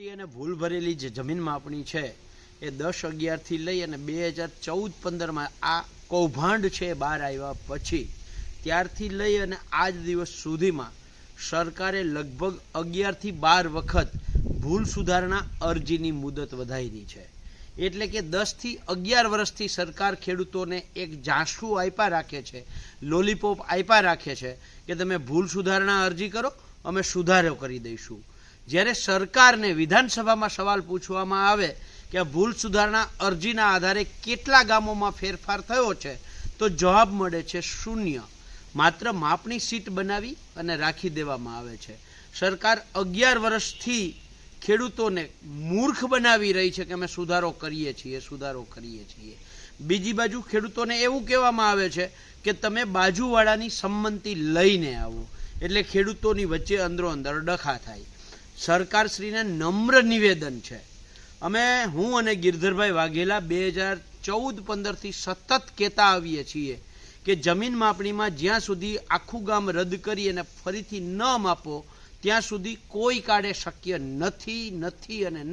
ખોટી અને ભૂલ ભરેલી જે જમીન માપણી છે એ દસ અગિયારથી લઈ અને બે હજાર ચૌદ પંદરમાં આ કૌભાંડ છે બહાર આવ્યા પછી ત્યારથી લઈ અને આજ દિવસ સુધીમાં સરકારે લગભગ અગિયારથી બાર વખત ભૂલ સુધારણા અરજીની મુદત વધારી છે. એટલે કે દસથી અગિયાર વર્ષથી સરકાર ખેડૂતોને એક ઝાંસું આપ્યા રાખે છે, લોલીપોપ આપ્યા રાખે છે કે તમે ભૂલ સુધારણા અરજી કરો, અમે સુધારો કરી દઈશું. જ્યારે સરકારને વિધાનસભામાં સવાલ પૂછવામાં આવે કે ભૂલ સુધારણા અરજીના આધારે કેટલા ગામોમાં ફેરફાર થયો છે, તો જવાબ મળે છે શૂન્ય. માત્ર માપણી સીટ બનાવી અને રાખી દેવામાં આવે છે. સરકાર અગિયાર વર્ષથી ખેડૂતોને મૂર્ખ બનાવી રહી છે કે અમે સુધારો કરીએ છીએ, સુધારો કરીએ છીએ. બીજી બાજુ ખેડૂતોને એવું કહેવામાં આવે છે કે તમે બાજુવાળાની સંમતિ લઈને આવો. એટલે ખેડૂતોની વચ્ચે અંદરો અંદર ડખા થાય. સરકારશ્રીને નમ્ર નિવેદન છે. અમે હું અને ગિરધરભાઈ વાઘેલા બે હજાર ચૌદ પંદરથી સતત કહેતા આવીએ છીએ કે જમીન માપણીમાં જ્યાં સુધી આખું ગામ રદ કરી અને ફરીથી ન માપો ત્યાં સુધી કોઈ કાળે શક્ય નથી નથી અને નથી.